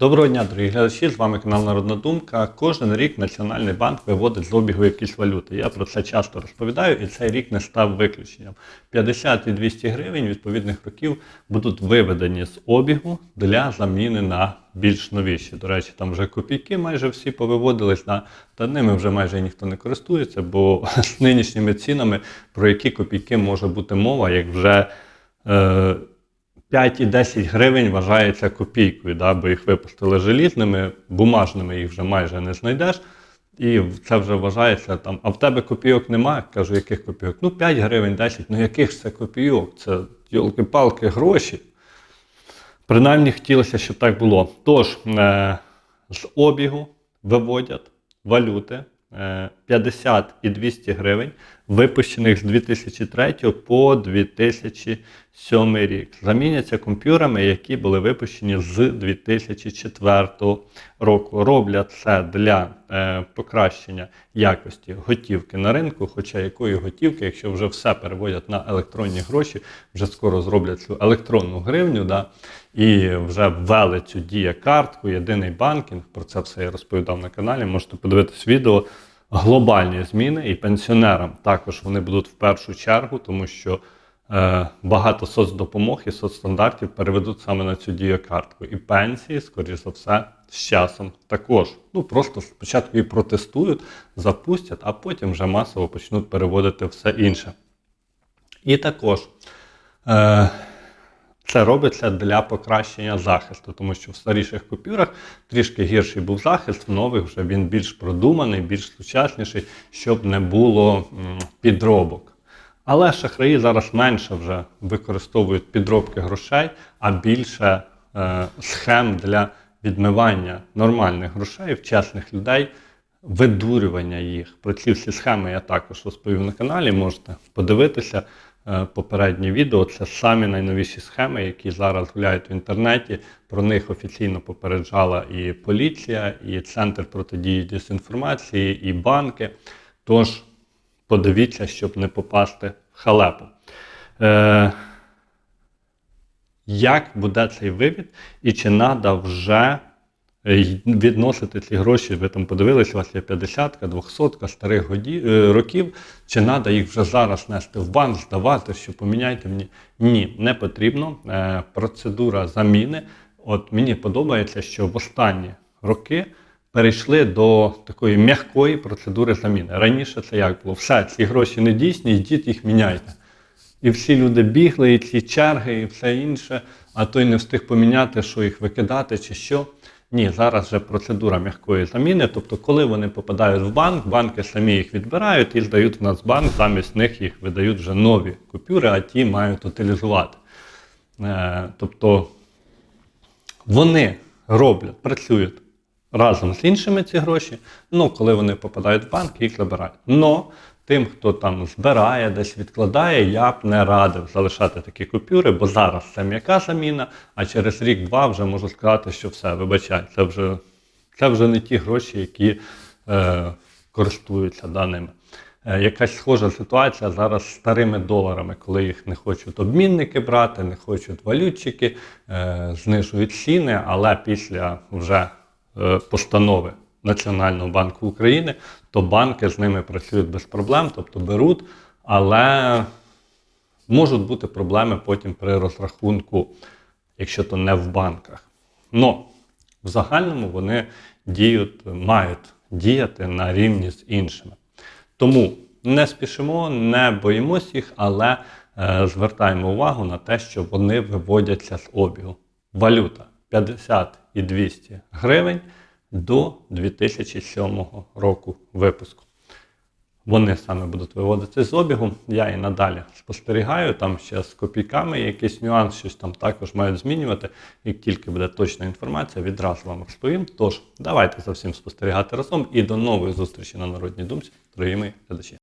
Доброго дня, дорогі глядачі! З вами канал Народна Думка. Кожен рік Національний банк виводить з обігу якісь валюти. Я про це часто розповідаю, і цей рік не став виключенням. 50 і 200 гривень відповідних років будуть виведені з обігу для заміни на більш новіші. До речі, там вже копійки майже всі повиводились, да? та ними вже майже ніхто не користується, бо з нинішніми цінами про які копійки може бути мова, як вже. Е- 5 і 10 гривень вважається копійкою, да, бо їх випустили желізними, бумажними їх вже майже не знайдеш. І це вже вважається там, а в тебе копійок немає. Кажу, яких копійок? Ну, 5 гривень, 10. Ну яких це копійок? Це йолки-палки, гроші. Принаймні хотілося, щоб так було. Тож, е- з обігу виводять валюти е- 50 і 200 гривень, випущених з 2003 по 2007 рік. Заміняться комп'ютерами, які були випущені з 2004 року. Роблять це для е, покращення якості готівки на ринку. Хоча якої готівки, якщо вже все переводять на електронні гроші, вже скоро зроблять цю електронну гривню, да, і вже ввели цю дія картку, єдиний банкінг. Про це все я розповідав на каналі. Можете подивитись відео глобальні зміни, і пенсіонерам також вони будуть в першу чергу, тому що е, багато соцдопомог і соцстандартів переведуть саме на цю дієкартку. І пенсії, скоріш за все, з часом також. Ну просто спочатку її протестують, запустять, а потім вже масово почнуть переводити все інше. І також. Е, це робиться для покращення захисту, тому що в старіших купюрах трішки гірший був захист, в нових вже він більш продуманий, більш сучасніший, щоб не було підробок. Але шахраї зараз менше вже використовують підробки грошей, а більше е, схем для відмивання нормальних грошей в чесних людей, видурювання їх. Про ці всі схеми я також розповів на каналі, можете подивитися попереднє відео. Це самі найновіші схеми, які зараз гуляють в інтернеті. Про них офіційно попереджала і поліція, і Центр протидії дезінформації, і банки. Тож подивіться, щоб не попасти в халепу. Е, як буде цей вивід, і чи треба вже е, відносити ці гроші, ви там подивилися, у вас є 50, 200 старих годі, е, років, чи треба їх вже зараз нести в банк, здавати, що поміняйте мені? Ні, не потрібно. Е, процедура заміни. От мені подобається, що в останні роки перейшли до такої м'якої процедури заміни. Раніше це як було? Все, ці гроші не дійсні, йдіть їх міняйте. І всі люди бігли, і ці черги, і все інше, а той не встиг поміняти, що їх викидати чи що. Ні, зараз вже процедура м'якої заміни. Тобто, коли вони попадають в банк, банки самі їх відбирають і здають в Нацбанк, замість них їх видають вже нові купюри, а ті мають утилізувати. Е, тобто вони роблять, працюють разом з іншими ці гроші. Ну, коли вони попадають в банк, їх забирають. Но тим, хто там збирає, десь відкладає, я б не радив залишати такі купюри, бо зараз це м'яка заміна, а через рік-два вже можу сказати, що все, вибачай, це вже, це вже не ті гроші, які е, користуються даними. Е, Якась схожа ситуація зараз з старими доларами, коли їх не хочуть обмінники брати, не хочуть валютчики, е, знижують ціни, але після вже е, постанови Національного банку України, то банки з ними працюють без проблем, тобто беруть, але можуть бути проблеми потім при розрахунку, якщо то не в банках. Но в загальному вони діють, мають діяти на рівні з іншими. Тому не спішимо, не боїмось їх, але е, звертаємо увагу на те, що вони виводяться з обігу. Валюта 50 і 200 гривень до 2007 року випуску. Вони саме будуть виводити з обігу. Я і надалі спостерігаю. Там ще з копійками якийсь нюанс, щось там також мають змінювати. Як тільки буде точна інформація, відразу вам розповім. Тож, давайте за всім спостерігати разом і до нової зустрічі на Народній думці, дорогі мої глядачі.